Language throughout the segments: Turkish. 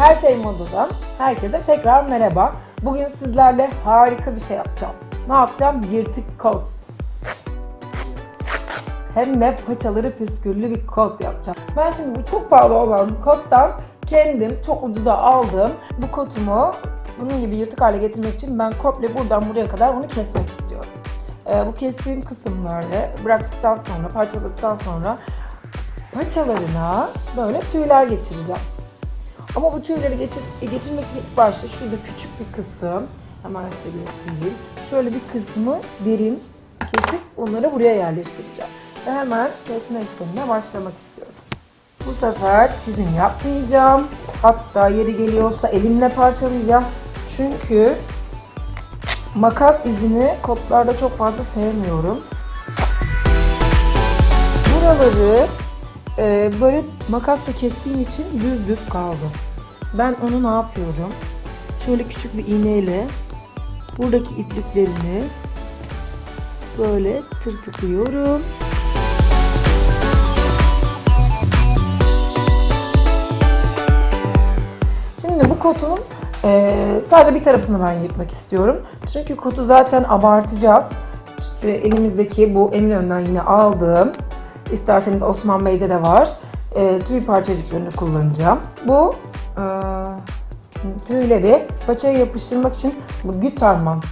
Her şey modadan herkese tekrar merhaba. Bugün sizlerle harika bir şey yapacağım. Ne yapacağım? Yırtık kot. Hem de paçaları püsküllü bir kot yapacağım. Ben şimdi bu çok pahalı olan kottan kendim çok ucuza aldım. Bu kotumu bunun gibi yırtık hale getirmek için ben komple buradan buraya kadar bunu kesmek istiyorum. Ee, bu kestiğim kısımları bıraktıktan sonra, parçaladıktan sonra paçalarına böyle tüyler geçireceğim. Ama bu tüyleri geçir, geçirmek için ilk başta şurada küçük bir kısım, hemen size göstereyim. Şöyle bir kısmı derin kesip onları buraya yerleştireceğim. Ve hemen kesme işlemine başlamak istiyorum. Bu sefer çizim yapmayacağım. Hatta yeri geliyorsa elimle parçalayacağım. Çünkü makas izini kotlarda çok fazla sevmiyorum. Buraları e, böyle makasla kestiğim için düz düz kaldı. Ben onu ne yapıyorum? Şöyle küçük bir iğneyle buradaki ipliklerini böyle tırtıklıyorum. Şimdi bu kotun e, sadece bir tarafını ben yırtmak istiyorum. Çünkü kotu zaten abartacağız. Elimizdeki bu Eminönü'nden yine aldığım, isterseniz Osman Bey'de de var, e, tüy parçacıklarını kullanacağım. Bu e, tüyleri paçaya yapıştırmak için bu Gütermann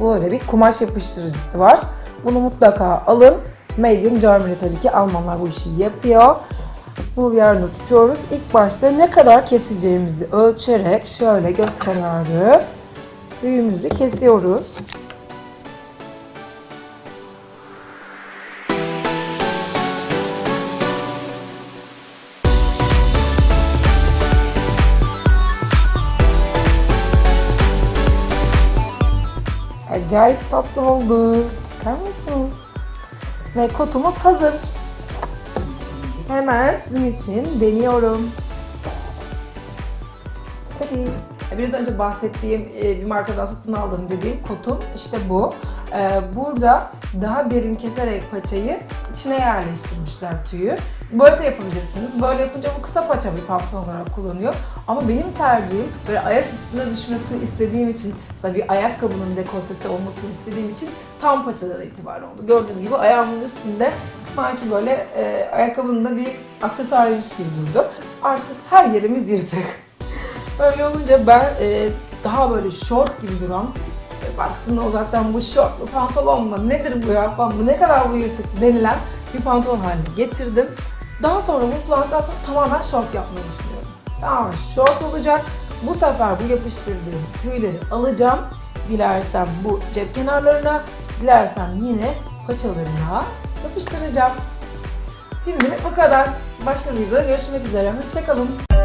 böyle bir kumaş yapıştırıcısı var. Bunu mutlaka alın. Made in Germany tabii ki Almanlar bu işi yapıyor. Bu bir yerde tutuyoruz. İlk başta ne kadar keseceğimizi ölçerek şöyle göz kararı tüyümüzü kesiyoruz. Acayip tatlı oldu. Bakar mısınız? Ve kotumuz hazır. Hemen sizin için deniyorum. Tabii. Biraz önce bahsettiğim e, bir markadan satın aldım dediğim kotum işte bu. E, Burada daha derin keserek paçayı içine yerleştirmişler tüyü. Böyle de yapabilirsiniz. Böyle yapınca bu kısa paça bir pantolon olarak kullanıyor. Ama benim tercihim böyle ayak üstüne düşmesini istediğim için, mesela bir ayakkabının dekoltesi olmasını istediğim için tam paçadan itibaren oldu. Gördüğünüz gibi ayağımın üstünde sanki böyle e, ayakkabının da bir aksesuarıymış gibi durdu. Artık her yerimiz yırtık. Böyle olunca ben e, daha böyle short gibi duran e, baktığında uzaktan bu short mu pantolon mu nedir bu ya falan bu ne kadar bu yırtık denilen bir pantolon haline getirdim. Daha sonra bunu kullandıktan sonra tamamen short yapmayı düşünüyorum. Tamamen short olacak. Bu sefer bu yapıştırdığım tüyleri alacağım. Dilersem bu cep kenarlarına, dilersem yine paçalarına yapıştıracağım. Şimdilik bu kadar. Başka bir videoda görüşmek üzere. Hoşçakalın.